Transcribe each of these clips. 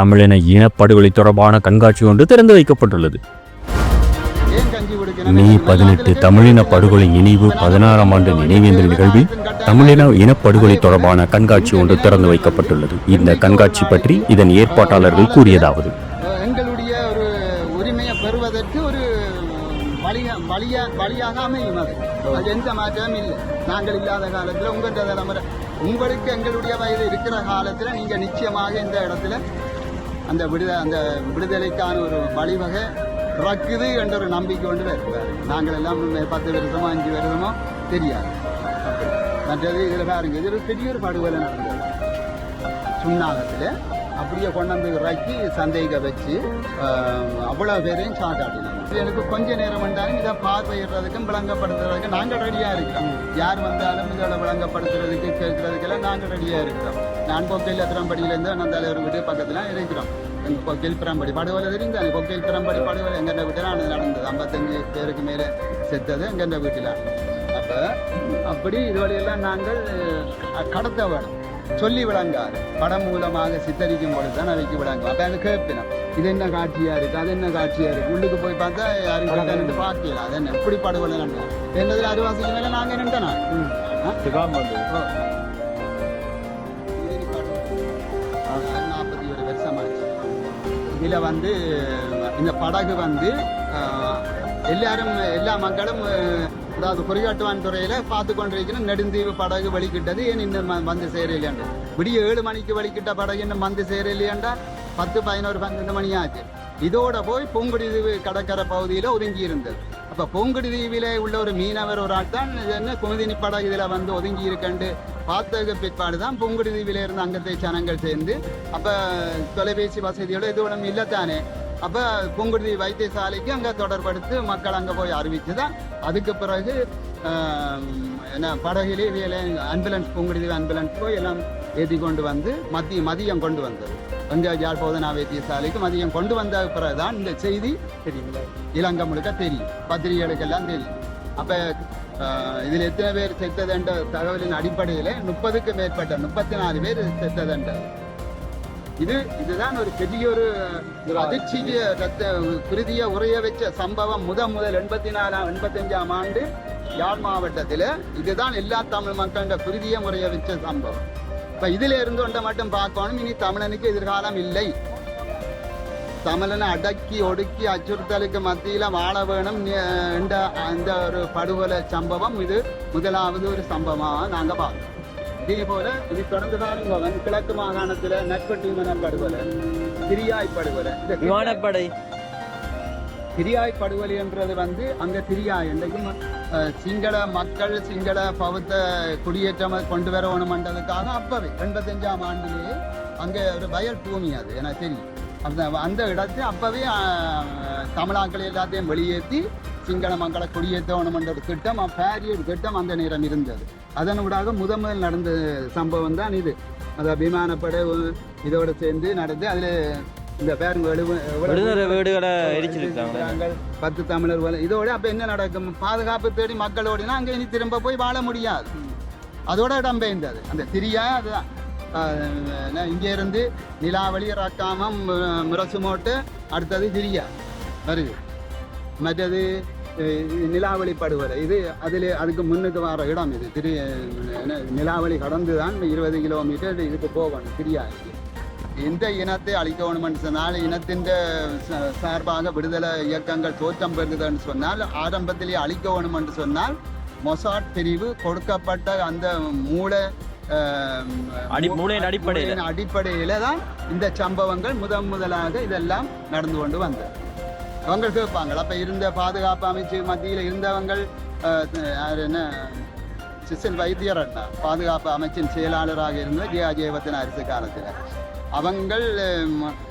தமிழின இனப்படுகொலை தொடர்பான கண்காட்சி ஒன்று திறந்து வைக்கப்பட்டுள்ளது? மே பதினெட்டு தமிழின படுகொலை நினைவு பதினாறாம் ஆண்டு நினைவேந்தல் நிகழ்வில் தமிழின இனப்படுகொலை தொடர்பான கண்காட்சி ஒன்று திறந்து வைக்கப்பட்டுள்ளது. இந்த கண்காட்சி பற்றி இதன் ஏற்பாட்டாளர்கள் கூறியதாவது. எங்களுடைய ஒரு உரிமையை பெறுவதற்கு ஒரு வழியா வழியா வழியாக அமையும் அது. அது எந்த மாற்றமும் இல்லை. நாங்கள் இல்லாத காலத்தில் உங்கள் தலைமுறை உங்களுக்கு எங்களுடைய வயது இருக்கிற காலத்தில் நீங்கள் நிச்சயமாக இந்த இடத்துல அந்த விடுத அந்த விடுதலைக்கான ஒரு வழிவகை பிறக்குது என்ற ஒரு நம்பிக்கை கொண்டு வருவார் நாங்கள் எல்லாம் பத்து வருஷமோ அஞ்சு வருஷமோ தெரியாது. மற்றது இதில் பாருங்க இதில் பெரிய ஒரு படுகொலை நடந்தது. சுண்ணாகத்தில் அப்படியே கொண்டாந்து இறக்கி சந்தேக வச்சு அவ்வளோ பேரையும் சாட்டாட்டினாங்க எனக்கு கொஞ்ச நேரம் வந்தாலும் இதை பார்வையிடுறதுக்கும் விளங்கப்படுத்துறதுக்கும் நாங்கள் ரெடியாக இருக்கிறோம். யார் வந்தாலும் இதில் விளங்கப்படுத்துறதுக்கு கேட்கறதுக்கெல்லாம் நாங்கள் ரெடியாக இருக்கிறோம். நான் கொக்கையில் திறம்படியிலேருந்து நான் தலைவர் வீட்டு பக்கத்தில் இருக்கிறோம் எங்கள் கொக்கையில் பிறம்படி படுகொலை தெரிந்தாங்க கொக்கையில் பிறம்படி படுகொலை எங்கள் வீட்டில் நடந்தது? ஐம்பத்தஞ்சு பேருக்கு மேலே செத்தது எங்கள் வீட்டில்? அப்போ அப்படி இதுவரையெல்லாம் நாங்கள் அஹ், கடத்த வேணும் சொல்லி விளங்காது படம் மூலமாக சித்தரிக்கும் பொழுது தான் அவைக்கு விளங்கும். அப்போ அது கேட்பினோம். இது என்ன காட்சியா இருக்கு? அது என்ன காட்சியா இருக்கு? உள்ளுக்கு போய் பார்த்தா யாரும் கிட்ட பார்க்கல. அது என்ன? எப்படி படுகொலை நடந்தது என்னதுல அறுவாசிக்கு மேலே நாங்கள் நின்றனா? இதில் வந்து இந்த படகு வந்து எல்லாரும் எல்லா மக்களும் அதாவது குறிகாட்டுவான் துறையில் பார்த்து கொண்டிருக்கணும் நெடுந்தீவு படகு வலிக்கிட்டது ஏன் இன்னும் வந்து சேரலையாண்டு? விடிய ஏழு மணிக்கு வலிக்கிட்ட படகு இன்னும் வந்து சேரலையாண்டா? பத்து பதினோரு பன்னெண்டு மணி ஆச்சு. இதோட போய் பூங்குடி தீவு கடற்கரை பகுதியில் ஒதுங்கி இருந்தது. அப்போ பூங்குடி தீவில உள்ள ஒரு மீனவர் ஒரு ஆள் தான் இது என்ன குமுதினி படகு இதில் வந்து ஒதுங்கி இருக்கண்டு? பார்த்ததுக்கு பிற்பாடு தான் பூங்குடி தீவில இருந்து அங்கத்தை ஜனங்கள் சேர்ந்து. அப்போ தொலைபேசி வசதியோட எதுவும் இல்லைத்தானே? அப்போ பொங்குடி வைத்தியசாலைக்கு அங்கே தொடர்படுத்து மக்கள் அங்கே போய் அறிவித்து தான் அதுக்கு பிறகு என்ன படகிலே வேலை ஆம்புலன்ஸ் பூங்குடி ஆம்புலன்ஸ் போய் எல்லாம் ஏற்றி கொண்டு வந்து மதிய மதியம் கொண்டு வந்தது. எங்க யாழ் போதனா வைத்தியசாலைக்கு மதியம் கொண்டு வந்த பிறகுதான் இந்த செய்தி தெரியும். இலங்கை முழுக்க தெரியும். பத்திரிகைகளுக்கெல்லாம் தெரியும். அப்போ இதுல எத்தனை பேர் செத்ததுன்ற தகவலின் அடிப்படையில முப்பதுக்கு மேற்பட்ட முப்பத்தி நாலு பேர் செத்ததுன்ற. இது இதுதான் ஒரு பெரிய ஒரு அதிர்ச்சிய ரத்த குருதிய உரைய வச்ச சம்பவம். முத முதல் எண்பத்தி நாலாம் எண்பத்தஞ்சாம் ஆண்டு யாழ் மாவட்டத்தில் இதுதான் எல்லா தமிழ் மக்களோட குருதிய முறைய வச்ச சம்பவம். இப்ப இதுல இருந்து ஒன்றை மட்டும் பார்க்கணும். இனி தமிழனுக்கு எதிர்காலம் இல்லை. தமிழனை அடக்கி ஒடுக்கி அச்சுறுத்தலுக்கு மத்தியில வாழ வேணும் என்ற அந்த ஒரு படுகொலை சம்பவம் இது முதலாவது ஒரு சம்பவமாக நாங்க பார்க்கணும் இதே போல இது தொடர்ந்து வந்து கிழக்கு மாகாணத்துல நட்பட்டி மன படுகொலை திரியாய் படுகொலை இந்த விமானப்படை திரியாய் படுகொலை என்றது வந்து அங்க திரியாய் என்றைக்கும் சிங்கள மக்கள் சிங்கள பௌத்த குடியேற்றம் கொண்டு வரணும்ன்றதுக்காக அப்பவே எண்பத்தஞ்சாம் ஆண்டிலேயே அங்க ஒரு வயல் பூமி அது எனக்கு தெரியும் அந்த அந்த இடத்தை அப்பவே தமிழாக்கள் எல்லாத்தையும் வெளியேற்றி சிங்கள மக்களை குடியேற்றணும்ன்ற ஒரு திட்டம் பேரிய ஒரு திட்டம் அந்த நேரம் இருந்தது. அதன் ஊடாக முதல் முதல் நடந்த சம்பவம் தான் இது. அந்த விமானப்படை உ- இதோட சேர்ந்து நடந்து அதுல இந்த பேருங்க வீடுகளை எரிச்சிருக்காங்க. பத்து தமிழர் இதோட அப்ப என்ன நடக்கும்? பாதுகாப்பு தேடி மக்கள் ஓடினா அங்க இனி திரும்ப போய் வாழ முடியாது. அதோட இடம்பெயர்ந்தது அந்த திரியா அதுதான். ஆஹ் என்ன, இருந்து நிலாவளி ரக்காமம் முரசுமோட்டு அடுத்தது திரியா வருது. மற்றது நிலாவளி படுகொலை. இது அதில் அதுக்கு முன்னுக்கு வர இடம் இது. திரு நிலாவளி கடந்து தான் இருபது கிலோமீட்டர் இதுக்கு போகணும் திரியா எந்த இனத்தை அழிக்கணும்னு சொன்னால் இனத்தின் சார்பாக விடுதலை இயக்கங்கள் தோற்றம் பெறுதுன்னு சொன்னால் ஆரம்பத்திலே அழிக்கணும் சொன்னால் மொசாட் பிரிவு கொடுக்கப்பட்ட அந்த மூளை மூளையின் அடிப்படையில. அடிப்படையில தான் இந்த சம்பவங்கள் முதன் முதலாக இதெல்லாம் நடந்து கொண்டு வந்தது. அவங்க கேட்பாங்க அப்ப இருந்த பாதுகாப்பு அமைச்சு மத்தியில் இருந்தவங்கள் என்ன சிசல் வைத்தியர் அண்ணா பாதுகாப்பு அமைச்சின் செயலாளராக இருந்த ஜே. அஜயவர்தன அரசு காலத்தில். அவங்கள்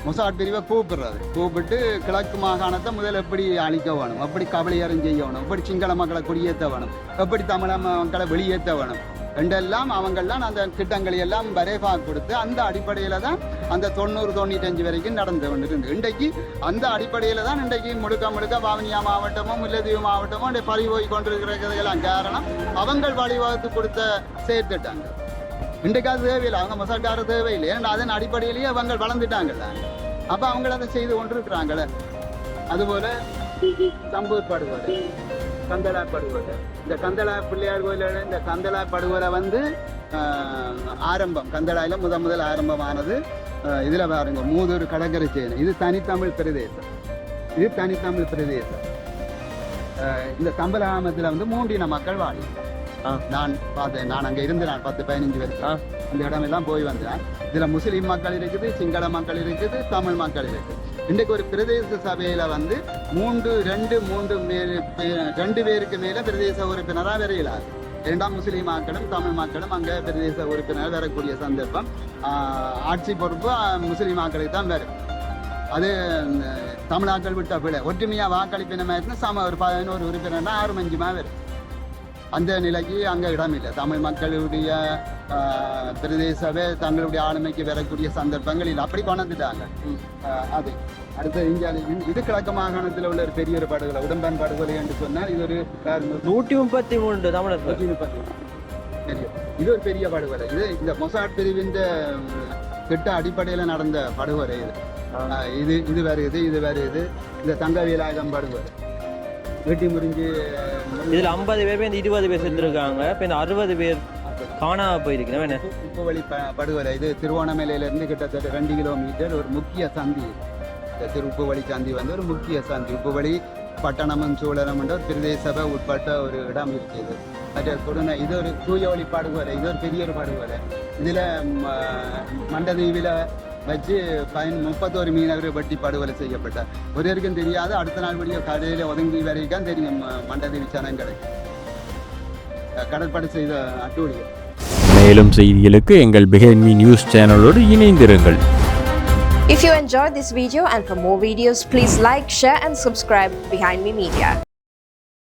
மொசாட் பிரிவை கூப்பிடுறது. கூப்பிட்டு கிழக்கு மாகாணத்தை முதல்ல எப்படி அழிக்க வேணும்? எப்படி கபலியரம் செய்ய வேணும்? எப்படி சிங்கள மக்களை குடியேற்ற வேணும்? எப்படி தமிழ மக்களை வெளியேற்ற வேணும்? ரெண்டெல்லாம் அவங்கெல்லாம் அந்த திட்டங்களை எல்லாம் வரைவாக கொடுத்து அந்த அடிப்படையில் தான் அந்த தொண்ணூறு தொண்ணூத்தஞ்சு வரைக்கும் நடந்து கொண்டிருந்து இன்றைக்கு அந்த அடிப்படையில் தான் இன்றைக்கு முழுக்க முழுக்க பாவனியா மாவட்டமோ முல்லதீவு மாவட்டமோ இன்றைக்கு பறி போய் கொண்டிருக்கிறதுக்கெல்லாம் காரணம் அவங்கள் வழிவகுத்து கொடுத்த செயற்திட்டங்கள். இன்றைக்கு அது தேவையில்லை. அவங்க மொசாக்கார தேவையில்லை. ஏன்னா அதன் அடிப்படையிலேயே அவங்க வளர்ந்துட்டாங்கல்ல. அப்ப அவங்கள அதை செய்து கொண்டிருக்கிறாங்களே. அதுபோல சம்பூர் கந்தளா படுகொலை இந்த கந்தளா பிள்ளையார் கோயிலோட இந்த கந்தளா படுகொலை வந்து ஆரம்பம் கந்தளாயில் முத முதல் ஆரம்பமானது. இதில் பாருங்க மூதூர் கடற்கரை சேனை. இது தனித்தமிழ் பிரதேசம். இது தனித்தமிழ் பிரதேசம். இந்த கம்பலகாமத்துல வந்து மூன்றின மக்கள் வாழி நான் பார்த்தேன். நான் அங்க இருந்து நான் பத்து பதினஞ்சு வருஷம் ஆ. இந்த இடமெல்லாம் போய் வந்தேன். இதுல முஸ்லீம் மக்கள் இருக்குது சிங்கள மக்கள் இருக்குது தமிழ் மக்கள் இருக்குது. இன்றைக்கு ஒரு பிரதேச சபையில வந்து மூன்று ரெண்டு மூன்று மேல் ரெண்டு பேருக்கு மேல பிரதேச உறுப்பினரா வரையலாது. இரண்டாம் முஸ்லீம் மக்களும் தமிழ் மக்களும் அங்க பிரதேச உறுப்பினர் வரக்கூடிய சந்தர்ப்பம். ஆட்சி பொறுப்பு முஸ்லீம் மக்களுக்கு தான் வரும். அது தமிழாக்கள் விட்ட பிள்ளை ஒற்றுமையா வாக்களிப்பினமா இருந்தா சம ஒரு பதினோரு உறுப்பினர்னா ஆறு மஞ்சுமா வரும். அந்த நிலைக்கு அங்க இடம் இல்லை தமிழ் மக்களுடைய பிரதேசவே தங்களுடைய ஆளுமைக்கு வரக்கூடிய சந்தர்ப்பங்கள் இல்லை. அப்படி ஆஹ், அது. அடுத்து இங்க இது கிழக்கு மாகாணத்தில் உள்ள ஒரு பெரிய ஒரு படுகொலை உடம்பன் படுகொலை என்று சொன்னால் இது ஒரு நூற்றி முப்பத்தி மூன்று தமிழர்கள். நூற்றி முப்பத்தி. தெரியும். இது ஒரு பெரிய படுகொலை. இது இந்த மொசாட் பிரிவின் திட்ட அடிப்படையில் நடந்த படுகொலை இது. இது இது வருது இது வருது இந்த தங்க வேலாயுதம் படுகொலை. வெட்டி முறிஞ்சு இதுல ஐம்பது பேர் இந்த இருபது பேர் செத்துருக்காங்க. இப்போ இந்த அறுபது பேர் காணாம போயிருக்கிறேன் என்ன? உப்புவழி ப படுகொலை. இது திருவோணமலையிலிருந்து கிட்டத்தட்ட ரெண்டு கிலோமீட்டர் ஒரு முக்கிய சந்தி. இந்த திரு உப்புவழி சந்தி வந்து ஒரு முக்கிய சந்தி. உப்புவழி பட்டணமும் சூழலும் என்ற ஒரு பிரதேச சபை உட்பட்ட ஒரு இடம் இருக்குது. மற்ற கொடுன இது ஒரு தூய ஒளி படுகொலை. இது ஒரு பெரிய ஒரு படுகொலை. இதில் மண்டதீவில் வச்சு பயன் முப்பத்தோரு மீனவர் வெட்டி படுகொலை செய்யப்பட்டார். ஒருவருக்கும் தெரியாது அடுத்த நாள் விடிய கடையில் ஒதுங்கி வரைக்கும் தெரியும் ம- மண்டதீவு ஜனங்களுக்கு கடற்படை செய்த அட்டூழியம் மேலும் செய்திகளுக்கு எங்கள் பிஹைண்ட் மீ நியூஸ் சேனலோடு இணைந்திருங்கள். If you enjoyed this video and for more videos, please like, share and subscribe Behind Me Media.